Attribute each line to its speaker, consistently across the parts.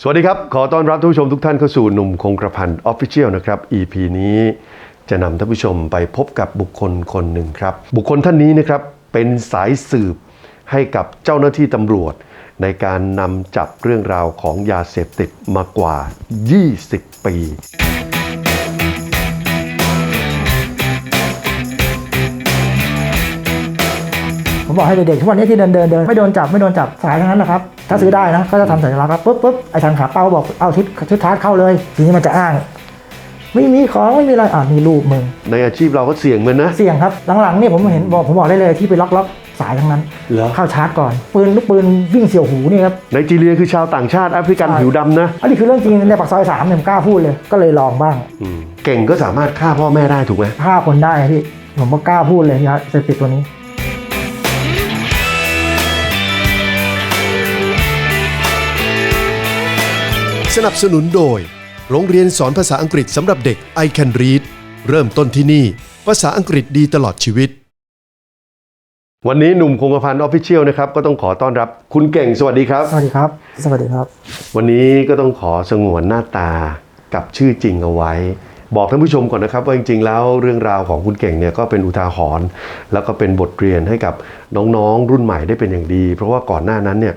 Speaker 1: สวัสดีครับ ขอต้อนรับท่านผู้ชมทุกท่านเข้าสู่หนุ่มคงกระพันออฟฟิเชียลนะครับ EP นี้จะนำท่านผู้ชมไปพบกับบุคคลคนหนึ่งครับ บุคคลท่านนี้นะครับเป็นสายสืบให้กับเจ้าหน้าที่ตำรวจ ในการนำจับเรื่องราวของยาเสพติดมากว่า 20 ปี
Speaker 2: บอกให้เด็กๆทุกวันนี้ที่เดินเดินเดินไม่โดนจับไม่โดนจับสายทั้งนั้นนะครับ ถ้าซื้อได้นะก็จะทำสัญลักษณ์ครับปุ๊บปุ๊บไอ้ทางขาเป้าบอกเอาชุดชุดทาร์ตเข้าเลย ทีนี้มันจะอ้าง ไม่มีของไม่มีอะไรอ่านี่รูปมึง
Speaker 1: ในอาชีพเราก็เสี่ยงเหมือนนะ
Speaker 2: เสี่ยงครับหลังๆนี่ผมเห็นบอกผมบอกได้เลยที่ไปล็อกล็อกสายทั้งนั้น
Speaker 1: เหรอ
Speaker 2: เข้าชาร์จก่อน ปืนลูกปืนวิ่งเสี่ยวหูนี่ครับ
Speaker 1: ไนจีเรียคือชาวต่างชาติแอฟริกัน
Speaker 2: ใช่
Speaker 1: ผิวดำนะ
Speaker 2: อันนี้คือเรื่องจริงในปากซอยสามเนี่ยผมกล้าพูดเลยก็เลยลองบ้าง
Speaker 1: อืมเก่งก็สามารถฆ่าพ่อแม่ได้ถูกไหม
Speaker 2: ฆ่าคนได้พี่ผมก็กล้าพูดเลยยาเสพติดตัวนี้
Speaker 3: สนับสนุนโดย โรงเรียนสอนภาษาอังกฤษสำหรับเด็ก I Can Read เริ่มต้นที่นี่ ภาษาอังกฤษดีตลอดชีวิต
Speaker 1: วันนี้หนุ่มคงกระพันออฟฟิเชียลนะครับก็ต้องขอต้อนรับ คุณเก่งสวัสดีครับ
Speaker 2: สวัสดีครับ สวัสดีครับ
Speaker 1: วันนี้ก็ต้องขอสงวนหน้าตากับชื่อจริงเอาไว้ บอกท่านผู้ชมก่อนนะครับว่าจริงๆ แล้วเรื่องราวของคุณเก่งเนี่ยก็เป็นอุทาหรณ์แล้วก็เป็นบทเรียนให้กับน้องๆ รุ่นใหม่ได้เป็นอย่างดี เพราะว่าก่อนหน้านั้นเนี่ย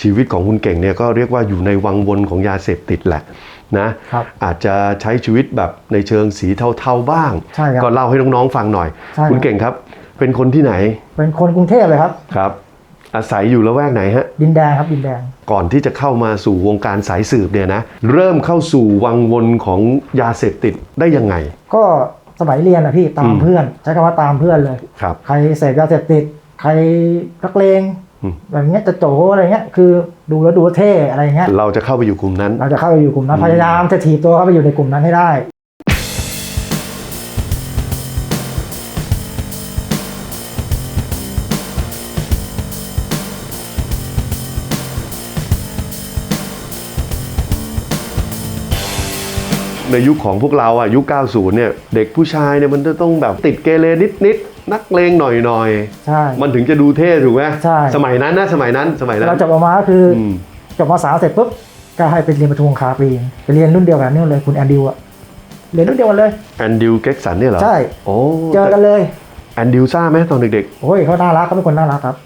Speaker 1: ชีวิตของคุณเก่งเนี่ยก็เรียกว่าอยู่ในวังวนของยาเสพติดแหละนะครับอาจจะใช้ชีวิตแบบในเชิงสีเทาๆบ้าง
Speaker 2: ใช่ครับ
Speaker 1: ก็เล่าให้น้องๆฟังหน่อย
Speaker 2: ใช่ครับ
Speaker 1: คุณเก่งครับ เป็นคนที่ไหน
Speaker 2: เป็นคนกรุงเทพเลยครับ
Speaker 1: ครับ อาศัยอยู่ละแวกไหนฮะ
Speaker 2: ดินแดงครับดินแดง
Speaker 1: ก่อนที่จะเข้ามาสู่วงการสายสืบเนี่ยนะ เริ่มเข้าสู่วังวนของยาเสพติดได้ยังไง
Speaker 2: ก็สมัยเรียนอะพี่ตา
Speaker 1: อื
Speaker 2: ม
Speaker 1: ม
Speaker 2: เพื่อน ใช้คำว่าตามเพื่อนเลย
Speaker 1: ครับ
Speaker 2: ใครเสพยาเสพติด ใครนักเลง
Speaker 1: อืม
Speaker 2: แบบเนี้ยจะโจอะไรเงี้ยคือดูแล้วดูเท่อะไรเงี้ย
Speaker 1: เราจะเข้าไปอยู่กลุ่มนั้น
Speaker 2: เราจะเข้าไปอยู่กลุ่มนั้น
Speaker 1: อืม
Speaker 2: พยายามจะถีบตัวเข้าไปอยู่ในกลุ่มนั้นให้ได้
Speaker 1: ในยุคของพวกเราอะยุค 90 เนี่ย เด็กผู้ชายเนี่ยมันจะต้องแบบติดเกเรนิดๆนักเลงหน่อย
Speaker 2: ใช่
Speaker 1: ๆ มันถึงจะดูเท่ถูกไหม
Speaker 2: ใช่
Speaker 1: สมัยนั้นนะสมัยนั้นสมัยนั้น
Speaker 2: เราจบออกมาก็คืออ
Speaker 1: อืม
Speaker 2: จบมสามเสร็จปุ๊บก็ให้ไปเรียนประทุมคาปีนึงไปเรียนรุ่นเดียวกันนี่เลยคุณแอนดิวอะเรียนรุ่นเดียวกันเลย
Speaker 1: แอนดิวเก็กสันเนี่ยเหรอ
Speaker 2: ใช่
Speaker 1: โอ้
Speaker 2: เจอกันเลย
Speaker 1: แอนดิวซ่าไหมตอนเด็ก
Speaker 2: โอ้ยเขาน่ารักเขาเป็นคนน่ารักครับ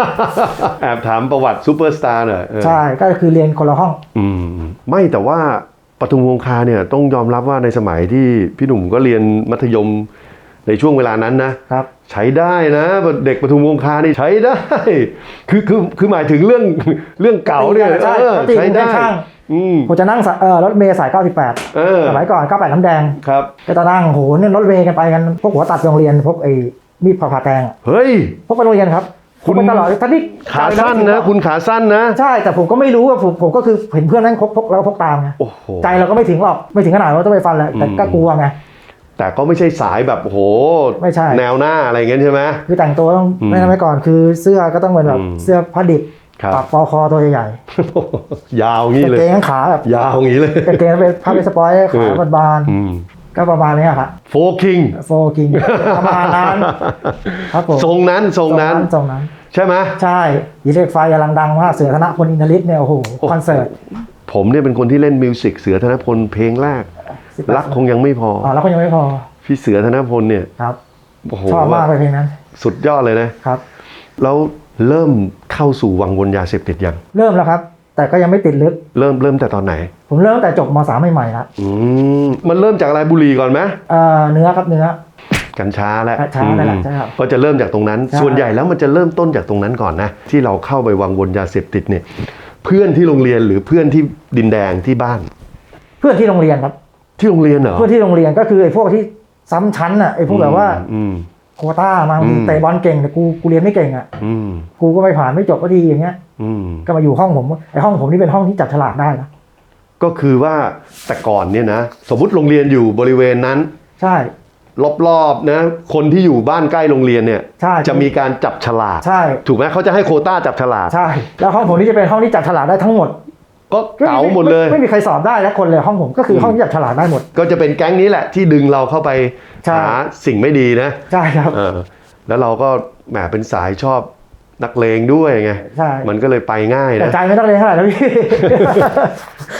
Speaker 1: ๆ แอบถามประวัติซูเปอร์สตาร์หน่อยเออ
Speaker 2: ใช่ก็คือเรียนคนละห้อง
Speaker 1: อืมไม่แต่ว่า ปทุมวงคาเนี่ยต้องยอมรับว่าในสมัยที่พี่หนุ่มก็เรียนมัธยมในช่วงเวลานั้นนะ
Speaker 2: ครับ
Speaker 1: ใช้ได้นะเด็กปทุมวงคานี่ใช้ได้ คือคือคือหมายถึงเรื่องเรื่องเก่าเนี่ย
Speaker 2: ใช่
Speaker 1: เออ
Speaker 2: ปกติ
Speaker 1: ใช้ได้
Speaker 2: ผมเป็นช่าง
Speaker 1: อืม
Speaker 2: ผมจะนั่งสายเอ่อรถเมล์สาย 98
Speaker 1: เออ
Speaker 2: สมัยก่อน 98 น้ำแดง
Speaker 1: ครับ
Speaker 2: ก็จะนั่งโหเนี่ยรถเมล์กันไปกันพวกหัวตัดโรงเรียนพวกไอ้มีดผ่าผ่าแตงอะ
Speaker 1: เฮ้ย
Speaker 2: พวกไปโรงเรียนครับ
Speaker 1: คุณ
Speaker 2: ผมไปตลอดท่านนี่
Speaker 1: ขาสั้นนะ คุณขาสั้นนะ
Speaker 2: ใช่แต่ผมก็ไม่รู้ว่าผมผมก็คือเห็นเพื่อนนั่งพกพกแล้วก็พกตามไง
Speaker 1: โอ้โห
Speaker 2: ใจเราก็ไม่ถึงหรอกไม่ถึงขนาดว่าต้องไปฟันแหละแต่
Speaker 1: อืม
Speaker 2: ก็กลัวไง
Speaker 1: แต่ก็ไม่ใช่สายแบบโอ้โห
Speaker 2: ไม่ใช่
Speaker 1: แนวหน้าอะไรอย่างเงี้ยใช่ไหม
Speaker 2: คือแต่งตัวต้อง
Speaker 1: อืม
Speaker 2: ไม่ทำไมก่อนคือเสื้อก็ต้องเป็นแบบ
Speaker 1: อืม
Speaker 2: เสื้อผ้าดิบ
Speaker 1: ครับ
Speaker 2: ปักปอคอตัวใหญ่
Speaker 1: ยาว
Speaker 2: ๆ
Speaker 1: งี้
Speaker 2: กาง
Speaker 1: เลย
Speaker 2: เกงขาแบบ
Speaker 1: ยาวงี้เลย
Speaker 2: กางเกงเป็นผ้าเป็นสปอยขาบาน
Speaker 1: อืม
Speaker 2: ๆ ก็ประมาณเนี้ยครับ
Speaker 1: โฟคิง
Speaker 2: โฟกิงประมาณนั้นครับผม
Speaker 1: ทรงนั้นทรงนั้น
Speaker 2: ทรงนั้น
Speaker 1: ใช่ไหม
Speaker 2: ใช่ยีเล็กไฟกำลังดังมากเสือธนพลอินทริศเนี่ยโอ้โหคอนเสิร์ต
Speaker 1: ผมเนี่ยเป็นคนที่เล่นมิวสิกเสือธนพลเพลงแรก
Speaker 2: 18
Speaker 1: รักคงยังไม่พอ
Speaker 2: อ๋อแล้วก็ยังไม่พอ
Speaker 1: พี่เสือธนพลเนี่ย
Speaker 2: ครับ
Speaker 1: โอ้โห
Speaker 2: ชอบมากเลยเพลงนั้น
Speaker 1: สุดยอดเลยนะ
Speaker 2: ครับ
Speaker 1: แล้วเริ่มเข้าสู่วังวนยาเสพติดยัง
Speaker 2: เริ่มแล้วครับ แต่ก็ยังไม่ติดลึก
Speaker 1: เริ่มเริ่มแต่ตอนไหน
Speaker 2: ผมเริ่มตั้งแต่จบมสามใหม่ๆแล้ว
Speaker 1: อืมมันเริ่มจากอะไรบุหรี่ก่อนไหม
Speaker 2: เอ่อเนื้อครับเนื้อ
Speaker 1: กัญชาแหละ
Speaker 2: กัญชานั่นแหละ
Speaker 1: อืม
Speaker 2: ใช่ครับ
Speaker 1: ก็จะเริ่มจากตรงนั้น
Speaker 2: ใช่
Speaker 1: ส่วนใหญ่แล้วมันจะเริ่มต้นจากตรงนั้นก่อนนะที่เราเข้าไปวังวนยาเสพติดเนี่ย เพื่อนที่โรงเรียนหรือเพื่อนที่ดินแดงที่บ้าน
Speaker 2: เพื่อนที่โรงเรียนครับ
Speaker 1: ที่โรงเรียนเหรอ
Speaker 2: เพื่อนที่โรงเรียนก็คือไอ้พวกที่ซ้ำชั้นอะไอ้พวกแบบว่า
Speaker 1: อืม
Speaker 2: โควต้ามา
Speaker 1: อืม
Speaker 2: เตะบอลเก่งแต่กูกูเรียนไม่เก่งอะ
Speaker 1: อืม
Speaker 2: กูก็ไม่ผ่านไม่จบก็ดีอย่างเงี้ย
Speaker 1: อืม
Speaker 2: ก็มาอยู่ห้องผมไอ้ห้องผมนี่เป็นห้องที่จับฉลากได้นะ
Speaker 1: ก็คือว่าแต่ก่อนเนี่ยนะ สมมติโรงเรียนอยู่บริเวณนั้น
Speaker 2: ใช่
Speaker 1: รอบๆนะคนที่อยู่บ้านใกล้โรงเรียนเนี่ย
Speaker 2: ใช่
Speaker 1: จะมีการจับฉลาก
Speaker 2: ใช่
Speaker 1: ถูกไหมเขาจะให้โควต้าจับฉลาก
Speaker 2: ใช่ แล้วห้องผมนี่จะเป็นห้องที่จับฉลากได้ทั้งหมด
Speaker 1: ก็เก๋าหมดเลย
Speaker 2: ไไม่มีใครสอบได้แล้วคนเลยห้องผมก็คืออ
Speaker 1: ม
Speaker 2: ห้องที่จับฉลากได้หมด
Speaker 1: ก็จะเป็นแก๊งนี้แหละที่ดึงเราเข้าไป
Speaker 2: ใช่
Speaker 1: หาสิ่งไม่ดีนะ
Speaker 2: ใช่ครับ
Speaker 1: เออแล้วเราก็แหมเป็นสายชอบนักเลงด้วยไง
Speaker 2: ใช่
Speaker 1: มันก็เลยไปง่าย
Speaker 2: แต่
Speaker 1: นะ
Speaker 2: ใจไม่ต้องเรียนเท่าไหร่นะพี่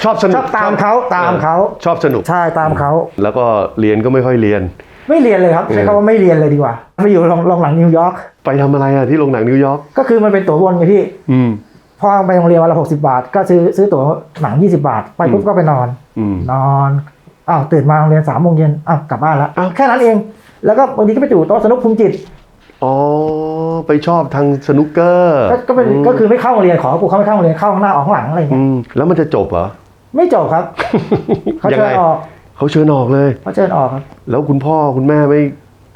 Speaker 1: ชอบสนุ
Speaker 2: ช
Speaker 1: ก
Speaker 2: อบตามเขาตามเขา
Speaker 1: ชอบสนุก
Speaker 2: ใช่ตามเขา
Speaker 1: แล้วก็เรียนก็ไม่ค่อยเรียน
Speaker 2: ไม่เรียนเลยครับใช้คำว่าไม่เรียนเลยดีกว่าไปอยู่โรงโรงหนังนิวยอร์ก
Speaker 1: ไปทำอะไรอะที่โรงหนังนิวยอร์ก
Speaker 2: ก็คือมันเป็นตั๋ววนไงพี่
Speaker 1: อืม
Speaker 2: พอไปโรงเรียนวันละหกสิบาท ก็ซื้อซื้อตั๋วหนังยี่สิบาท ไปปุ๊บก็ไปนอน
Speaker 1: อืม
Speaker 2: นอนอ้าวตื่นมาโรงเรียนสามโมงเย็นอ้าวกลับบ้านแล้ว
Speaker 1: อ้าว
Speaker 2: แค่นั้นเอง แล้วก็บางทีก็ไปอยู่โต๊ะสนุกภูมิจิต
Speaker 1: อ๋อไปชอบทางสนุกเกอร์
Speaker 2: ก็ก็เป็นก็คือไม่เข้าโรงเรียนขอกูเข้าไม่เข้าโรงเรียนเข้าข้างหน้าออกข้างหลังอะไรอย่าง
Speaker 1: อื
Speaker 2: เงี้ย
Speaker 1: มแล้วมันจะจบเหรอ
Speaker 2: ไม่จบครับเขา
Speaker 1: ยัง
Speaker 2: เชิ
Speaker 1: ไง
Speaker 2: ญออก
Speaker 1: เขาเชิญออกเลย
Speaker 2: เขาเชิญออกครับ
Speaker 1: แล้วคุณพ่อคุณแม่ไม่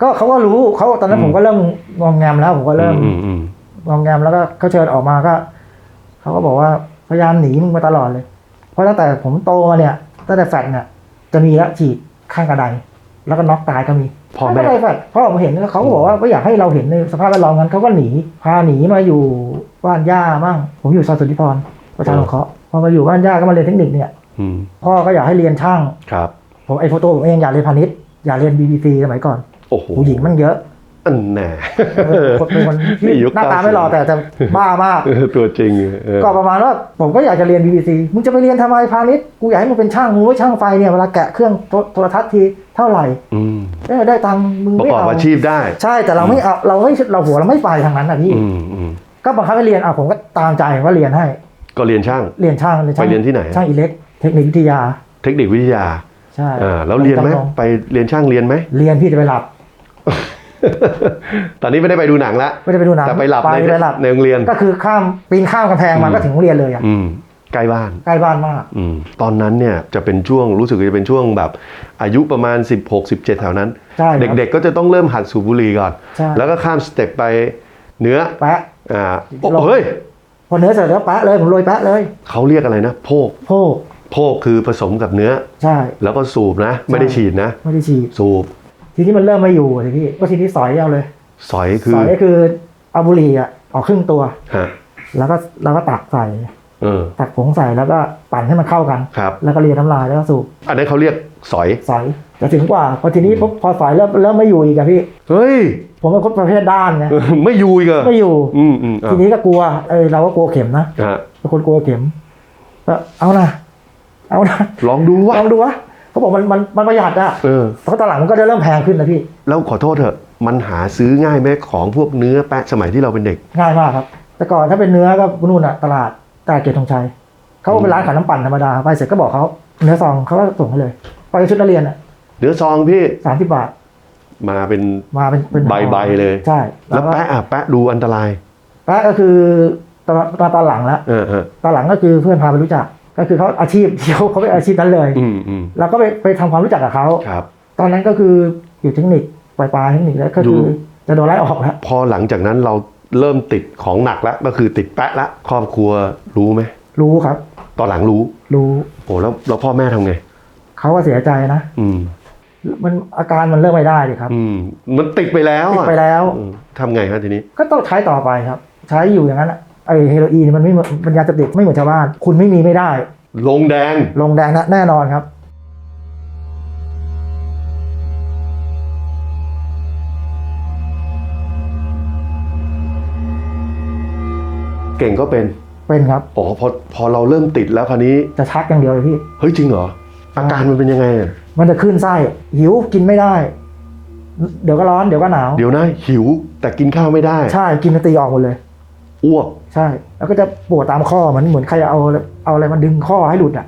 Speaker 2: ก็เขาก็รู้เขาตอนนั้น
Speaker 1: อืม
Speaker 2: ผมก็เริ่มงองแงมแล้วผมก็เริ่ม
Speaker 1: อืมอืม
Speaker 2: งองแงมแล้วก็เขาเชิญออกมาก็ เขาก็บอกว่าพยายามหนีมึงมาตลอดเลย เพราะตั้งแต่ผมโตมาเนี่ยตั้งแต่แฟดเนี่ยจะมีแล้วฉีดข้างกระไดแล้วก็น็อกตายก็มี
Speaker 1: พ่อ
Speaker 2: ข้าง
Speaker 1: แม่
Speaker 2: กระไดแฟดพ่อผมเห็นเขาก็บอกว่าไม่อยากให้เราเห็นในสภาพแวดล้อมนั้นเขาก็หนีพาหนีมาอยู่บ้านย่ามั่งผมอยู่ซอยสุทธิพรประชาสงเคราะห์พอมาอยู่บ้านย่าก็มาเรียนเทคนิคเนี่ย
Speaker 1: อืม
Speaker 2: พ่อก็อยากให้เรียนช่าง
Speaker 1: ครับ
Speaker 2: ผมไอ้โฟโต้ผมเองอยากเรียนพาณิชย์อยากเรียน BBC สมัยก่อน
Speaker 1: โอ้โห
Speaker 2: ผู้หญิงมันเยอะ
Speaker 1: อันแน่
Speaker 2: คนเป็นคนที่
Speaker 1: นี่ยุค
Speaker 2: หน้าตา
Speaker 1: 90
Speaker 2: ไม่หล่อแต่แต่บ้ามาก
Speaker 1: เออตัวจริงเออ
Speaker 2: ก็ประมาณว่าผมก็อยากจะเรียน BBC มึงจะไปเรียนทำไมพาณิชย์กูอยากให้มึงเป็นช่างมึงว่าช่างไฟเนี่ยเวลาแกะเครื่องโทรโทรทัศน์ทีเท่าไหร่
Speaker 1: อืม
Speaker 2: เออได้ตังค์มึง
Speaker 1: ประ
Speaker 2: ไม่
Speaker 1: กอบ
Speaker 2: เอา
Speaker 1: อาชีพได้
Speaker 2: ใช่แต่เราไม่เอาเราไม่เราหัวเราไม่ไปทางนั้นอะพี่
Speaker 1: อืมอืม
Speaker 2: ก็บังคับให้เรียนอะผมก็ตามใจว่าเรียนให้
Speaker 1: ก็เรียนช่าง
Speaker 2: เรียนช่างเรียนช่าง
Speaker 1: ไปเรียนที่ไหน
Speaker 2: ช่างอิเล็กเทคนิควิทยา
Speaker 1: เทคนิควิทยา
Speaker 2: ใช่
Speaker 1: อ่าแล้วเรียนไหม
Speaker 2: จำลอง
Speaker 1: ไปเรียนช่างเรียนไหม
Speaker 2: เรียนพี่จะไปหลับ
Speaker 1: ตอนนี้ไม่ได้ไปดูหนังละ
Speaker 2: ไม่ได้ไปดูหนัง
Speaker 1: แต่ไปหลับ
Speaker 2: ไป
Speaker 1: ใน
Speaker 2: ไปหลับ
Speaker 1: ในโรงเรียน
Speaker 2: ก็คือข้ามปีนข้ามกำแพงมา
Speaker 1: อืม
Speaker 2: ก็ถึงโรงเรียนเลยอะ
Speaker 1: อืมใกล้บ้าน
Speaker 2: ใกล้บ้านมาก
Speaker 1: อืมตอนนั้นเนี่ยจะเป็นช่วงรู้สึกว่าจะเป็นช่วงแบบ อายุประมาณ 16 17แถวนั้น
Speaker 2: ใช่ครับ
Speaker 1: เด็กๆก็จะต้องเริ่มหัดสูบบุหรี่ก่อน
Speaker 2: ใช่
Speaker 1: แล้วก็ข้ามสเต็ปไปเนื้อ
Speaker 2: แปะ
Speaker 1: อ่าโอ้
Speaker 2: ลง
Speaker 1: เฮ้ย
Speaker 2: พอเนื้อเสร็จแล้วแปะเลยผมโรยแปะเลย
Speaker 1: เขาเรียกอะไรนะโพก
Speaker 2: โพก
Speaker 1: โพกคือผสมกับเนื้อ
Speaker 2: ใช่
Speaker 1: แล้วก็สูบนะ ไม่ได้ฉีดนะ
Speaker 2: ไม่ได้ฉีด
Speaker 1: สูบ
Speaker 2: ทีนี้มันเริ่มไม่อยู่เลยพี่ก็ทีนี้สอยเอาเลย
Speaker 1: สอยคือ
Speaker 2: สอยก็คือเอาบุหรี่อะออกครึ่งตัว
Speaker 1: ฮะ
Speaker 2: แล้วก็แล้วก็ตักใส่
Speaker 1: เออ
Speaker 2: ตักผงใส่แล้วก็ปั่นให้มันเข้ากัน
Speaker 1: ครับ
Speaker 2: แล้วก็เรียน้ำลายแล้วก็สูบ
Speaker 1: อันนั้นเขาเรียกสอย
Speaker 2: สอยจะถึงกว่าพอทีนี้ปุ๊บพอสอยเริ่มเริ่มไม่อยู่อีกอะพี่
Speaker 1: เฮ้ย
Speaker 2: ผมเป็นคนประเภทด้านไง
Speaker 1: ไม่อยูอีกเหรอ
Speaker 2: ไม่อยู่
Speaker 1: อืมอืมอะ
Speaker 2: ทีนี้ก็กลัวเออเราก็กลัวเข็มนะ
Speaker 1: ฮะ
Speaker 2: เป็นคนกลัวเข็มก็เอานะเอานะ
Speaker 1: ลองดูว่า
Speaker 2: ลองดูวะ เขาบอกมันมันมันประหยัดอะ
Speaker 1: เออ
Speaker 2: แล้วก็ตอนหลังมันก็จะเริ่มแพงขึ้นนะพี่
Speaker 1: แล้วขอโทษเถอะ มันหาซื้อง่ายไหมของพวกเนื้อแปะสมัยที่เราเป็นเด็ก
Speaker 2: ง่ายมากครับ แต่ก่อนถ้าเป็นเนื้อก็นู่นอะตลาดตลาดเกียรติธงชัยเขาก็เป็นร้านขายน้ำปั่นธรรมดาไปเสร็จก็บอกเขาเนื้อซองเขาก็ส่งให้เลยไปชุดนักเรียนอะ
Speaker 1: เนื้อซองพี่
Speaker 2: สามสิบบาท
Speaker 1: มาเป็น
Speaker 2: มาเป็นเป็น
Speaker 1: ใบๆเลย
Speaker 2: ใช่
Speaker 1: แล้วแปะอะแปะดูอันตราย
Speaker 2: แปะก็คือตอนตอนตอนหลังแล้ว
Speaker 1: เออเออ
Speaker 2: ตอนหลังก็คือเพื่อนพาไปรู้จัก ก็คือเขาอาชีพเที่ยวเขาเป็นอาชีพนั้นเลย
Speaker 1: อืมอืม
Speaker 2: เราก็ไปไปทำความรู้จักกับเขา
Speaker 1: ครับ
Speaker 2: ตอนนั้นก็คืออยู่เทคนิคปลายปลายๆเทคนิคแล้วก็คือ
Speaker 1: ดู
Speaker 2: จะโดนไล่ออกแล้ว
Speaker 1: พอหลังจากนั้นเราเริ่มติดของหนักแล้วก็คือติดแปะละครอบครัวรู้ไหม
Speaker 2: รู้ครับ
Speaker 1: ตอนหลังรู้
Speaker 2: รู้
Speaker 1: โอ้แล้วแล้วพ่อแม่ทำไง
Speaker 2: เขาก็เสียใจนะ
Speaker 1: อืม
Speaker 2: มันอาการมันเริ่มไม่ได้เลยครับ
Speaker 1: อืมมันติดไปแล้ว
Speaker 2: ติด
Speaker 1: อะ
Speaker 2: ไปแล้ว
Speaker 1: อืมทำไงฮะทีนี้
Speaker 2: ก็ต้องใช้ต่อไปครับ ใช้อยู่อย่างนั้นอะ ไอเฮโรอีนมันไม่เหมือนมันยาเสพติดไม่เหมือนชาวบ้าน คุณไม่มีไม่ได้
Speaker 1: ลงแดง
Speaker 2: ลงแดงนะแน่นอนครับ
Speaker 1: เก่งก็เป็น
Speaker 2: เป็นครับ
Speaker 1: อ๋อพอพอเราเริ่มติดแล้วคราวนี้
Speaker 2: จะชักอย่างเดียวเลยพี่
Speaker 1: เฮ้ยจริงเหรอ อาการมันเป็นยังไงอะ
Speaker 2: มันจะขึ้นไส้ หิวกินไม่ได้ เดี๋ยวก็ร้อนเดี๋ยวก็หนาว
Speaker 1: เดี๋ยวนะ หิวแต่กินข้าวไม่ได้
Speaker 2: ใช่ กินแล้วตีออกหมดเลย
Speaker 1: อ้วก
Speaker 2: ใช่ แล้วก็จะปวดตามข้อเหมือนเหมือนใครเอาเอาอะไรมาดึงข้อให้หลุดอะ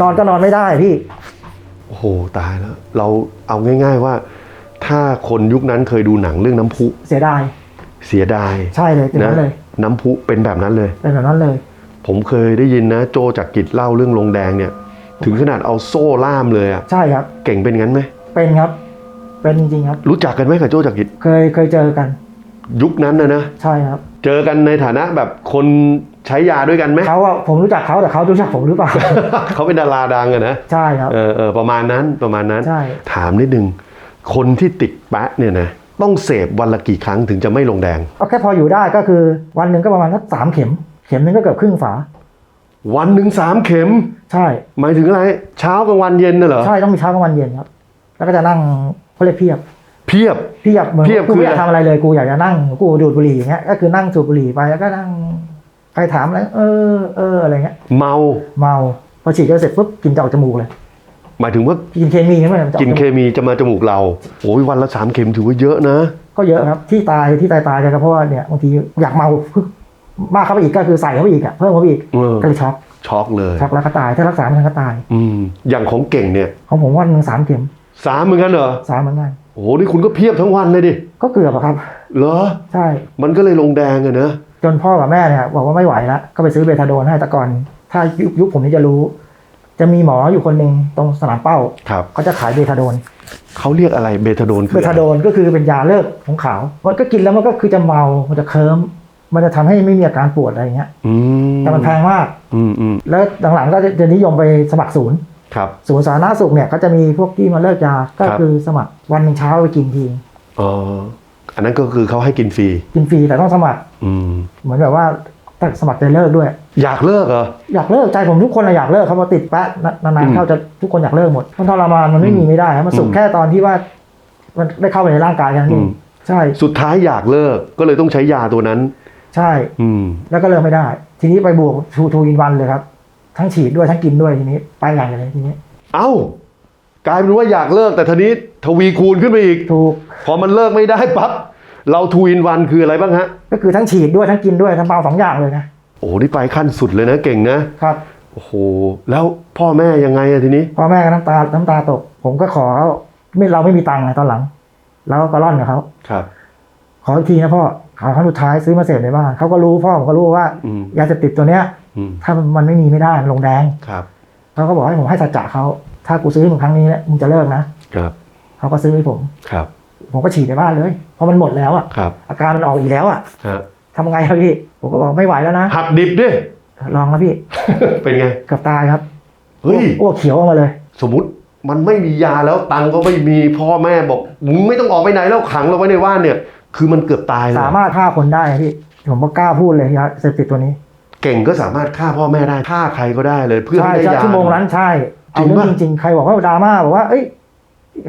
Speaker 2: นอนก็นอนไม่ได้พี่
Speaker 1: โอ้โหตายแล้ว เราเอาง่าย ๆว่า ถ้าคนยุคนั้นเคยดูหนังเรื่องน้ำพุ
Speaker 2: เสียดาย
Speaker 1: เสียดาย
Speaker 2: ใช่เลยเป็น
Speaker 1: นะ
Speaker 2: นั้นเลย
Speaker 1: น้ำพุเป็นแบบนั้นเลย
Speaker 2: เป็นแบบนั้นเลย
Speaker 1: ผมเคยได้ยินนะ โจจากกิจเล่าเรื่องลงแดงเนี่ย ถึงขนาดเอาโซ่ล่ามเลยอะ
Speaker 2: ใช่ครับ
Speaker 1: เก่งเป็นงั้นไหม
Speaker 2: เป็นครับ เป็นจริงๆครับ
Speaker 1: รู้จักกันไหมกับโจจากกิจ
Speaker 2: เคยเคยเจอกัน
Speaker 1: ยุคนั้นนะนะ
Speaker 2: ใช่ครับ
Speaker 1: เจอกันในฐานะแบบคนใช้ยาด้วยกันไหม
Speaker 2: เขาอะผมรู้จักเขาแต่เขารู้จักผมหรือเปล่า
Speaker 1: เขาเป็นดาราดังอะนะ
Speaker 2: ใช่ครับ
Speaker 1: เออเออประมาณนั้นประมาณนั้น
Speaker 2: ใช่
Speaker 1: ถามนิดนึงคนที่ติดแปะเนี่ยนะต้องเสพวันละกี่ครั้งถึงจะไม่ลงแดง
Speaker 2: เอาแค่พออยู่ได้ก็คือวันหนึ่งก็ประมาณสักสามเข็ม เข็มหนึงก็เกือบครึ่งฝา
Speaker 1: วันหนึ่งสามเข็ม
Speaker 2: ใช่
Speaker 1: หมายถึงอะไร เช้ากลางวันเย็นน่ะเหรอ
Speaker 2: ใช่ต้องมีเช้ากลางวันเย็นครับ แล้วก็จะนั่งเขาเรียกเพียบ
Speaker 1: เเพียบ
Speaker 2: เพียบเหมือน
Speaker 1: เพียบ
Speaker 2: กูไม่
Speaker 1: คือ
Speaker 2: อยาก
Speaker 1: อะไร
Speaker 2: ทำอะไรเลยกูอยากจะนั่งกูดูดบุหรี่อย่างเงี้ยก็คือนั่งสูบบุหรี่ไปแล้วก็นั่งใครถามอะไรเออเอออะไรเงี้ย
Speaker 1: เมา
Speaker 2: เมาพอฉีดยาเสร็จปุ๊บกินจะออกจมูกเลย
Speaker 1: หมายถึงว่า
Speaker 2: กินเคมีใช่ไหมจะออ
Speaker 1: กิน
Speaker 2: จมู
Speaker 1: เคมีจะมาจมูกเราโอ้ยวันละสามเข็มถือว่าเยอะนะ
Speaker 2: ก็เยอะครับที่ตายที่ตายตายกันก็เพราะว่าเนี่ยบางทีอยากเมาปึ๊บมากเข้าไปอีกก็คือใส่เข้าไปอีกอะเพิ่มเข้าไปอีก
Speaker 1: เออ
Speaker 2: ก็เลยช็อก
Speaker 1: ช็อกเลย
Speaker 2: ช็อกแล้วก็ตายถ้ารักษาไม่ทันก็ตาย
Speaker 1: อืมอย่างของเก่งเนี่ย
Speaker 2: ของผมวันหนึ่งสามเข็ม
Speaker 1: สามเหมือนกันเหรอ
Speaker 2: สามเหมือนกัน
Speaker 1: โอ้โหนี่คุณก็เพียบทั้งวันเลยดิ
Speaker 2: ก็เกือบอะครับ
Speaker 1: เหรอ
Speaker 2: ใช่
Speaker 1: มันก็เลยลงแดงอะเนอะ
Speaker 2: จนพ่อกับแม่เนี่ยบอกว่าไม่ไหวแล้ว ก็ไปซื้อเบทาโดนให้แต่ก่อน ถ้ายุคยุคผมนี่จะรู้ จะมีหมออยู่คนหนึ่งตรงสนามเป้า
Speaker 1: ครับ
Speaker 2: เขาจะขายเบทาโดน
Speaker 1: เขาเรียกอะไรเบทาโดนคือ
Speaker 2: เบ
Speaker 1: อะไร
Speaker 2: ทาโดนก็คือเป็นยาเลิกของขาว มันก็กินแล้วมันก็คือจะเมา มันจะเคิมมันจะทำให้ไม่มีอาการปวดอะไรอย่างเงี้ย
Speaker 1: อืม
Speaker 2: แต่มันแพงมาก
Speaker 1: อืมอืม
Speaker 2: แล้วหลังๆก็จะจะนิยมไปสมัครศูนย์
Speaker 1: ครับ
Speaker 2: ศูนย์สาธารณสุขเนี่ยก็จะมีพวกที่มาเลิกยาก็
Speaker 1: ครับ
Speaker 2: คือสมัครวันหนึ่งเช้าไปกินที
Speaker 1: อ๋ออันนั้นก็คือเขาให้กินฟรี
Speaker 2: กินฟรีแต่ต้องสมัคร
Speaker 1: อืม
Speaker 2: เหมือนแบบว่าแต่สมัครใจเลิกด้วย
Speaker 1: อยากเลิกเหรอ
Speaker 2: อยากเลิกใจผมทุกคนอะอยากเลิกครับพอติดแปะนาน
Speaker 1: อืม
Speaker 2: ๆเข้าจะทุกคนอยากเลิกหมดมันทรมานมันไม่มีไม่ได้ครับมันสุข
Speaker 1: อืม
Speaker 2: แค่ตอนที่ว่า มันได้เข้าไปในร่างกายกันนี่
Speaker 1: อืม
Speaker 2: ใช่
Speaker 1: สุดท้ายอยากเลิกก็เลยต้องใช้ยาตัวนั้น
Speaker 2: ใช่
Speaker 1: อืม
Speaker 2: แล้วก็เลิกไม่ได้ ทีนี้ไปบวกทูทูอินวันเลยครับ ทั้งฉีดด้วยทั้งกินด้วยทีนี้ไปใหญ่เลยทีนี้
Speaker 1: เอ้ากลายเป็นว่าอยากเลิกแต่ทีนี้ทวีคูณขึ้นไปอีก
Speaker 2: ถูก
Speaker 1: พอมันเลิกไม่ได้ปั๊บเราทูอินวันคืออะไรบ้างฮะ
Speaker 2: ก็คือทั้งฉีดด้วยทั้งกินด้วยทั้งเปาสองอย่างเลยนะ
Speaker 1: โอ้โหนี่ไปขั้นสุดเลยนะเก่งนะครับโอ้โหแล้วพ่อแม่ยังไงอะทีนี้
Speaker 2: พ่อแม่ก็น้ำตาน้ำตาตก ผมก็ขอเขาไม่เราไม่มีตังค์ไงตอนหลัง แล้วก็ร่อนกับเขา
Speaker 1: ครับ
Speaker 2: ขออีกทีนะพ่อขอครั้งสุดท้ายซื้อมาเสพในบ้านเขาก็รู้พ่อผมก็รู้ว่า
Speaker 1: อืม
Speaker 2: ยาเสพติดตัวเนี้ย
Speaker 1: อืม
Speaker 2: ถ้ามันไม่มีไม่ได้มันลงแดง
Speaker 1: ครับ
Speaker 2: เขาก็บอกให้ผมให้สัจจะเขาถ้ากูซื้อให้มึงครั้งนี้เนี่ยมึงจะเลิกนะครับเขาก็ซื้อให้ผม
Speaker 1: ครับ
Speaker 2: ผมก็ฉีดในบ้านเลย เพราะมันหมดแล้วอะ
Speaker 1: ครับ
Speaker 2: อาการมันออกอีกแล้วอะ
Speaker 1: ฮะ
Speaker 2: ทำไงครับพี่ผมก็บอกไม่ไหวแล้วนะ
Speaker 1: หักดิบดิ
Speaker 2: ลองแล้วพี่
Speaker 1: เป็นไง
Speaker 2: เกับตายครับ
Speaker 1: เฮ้ย
Speaker 2: อ้วกเขียวออกมาเลย
Speaker 1: สมมติมันไม่มียาแล้วตังค์ก็ไม่มีพ่อแม่บอกมึงไม่ต้องออกไปไหนแล้วขังเราไว้ในบ้านเนี่ย คือมันเกือบตายเลย
Speaker 2: สามารถฆ่าคนได้ครับพี่ผมก็กล้าพูดเลยยาเสพติดตัวนี้
Speaker 1: เก่งก็สามารถฆ่าพ่อแม่ได้ฆ่าใครก็ได้เลยเพื่อ
Speaker 2: ใช่
Speaker 1: ให้ได้
Speaker 2: ใช่
Speaker 1: ยา
Speaker 2: ชั่วโมงนั้นใช่
Speaker 1: จริ
Speaker 2: เอา
Speaker 1: ง
Speaker 2: เรื่อ
Speaker 1: ปะ
Speaker 2: งจริงๆใครบอกว่าดราม่าบอกว่า เอ้ย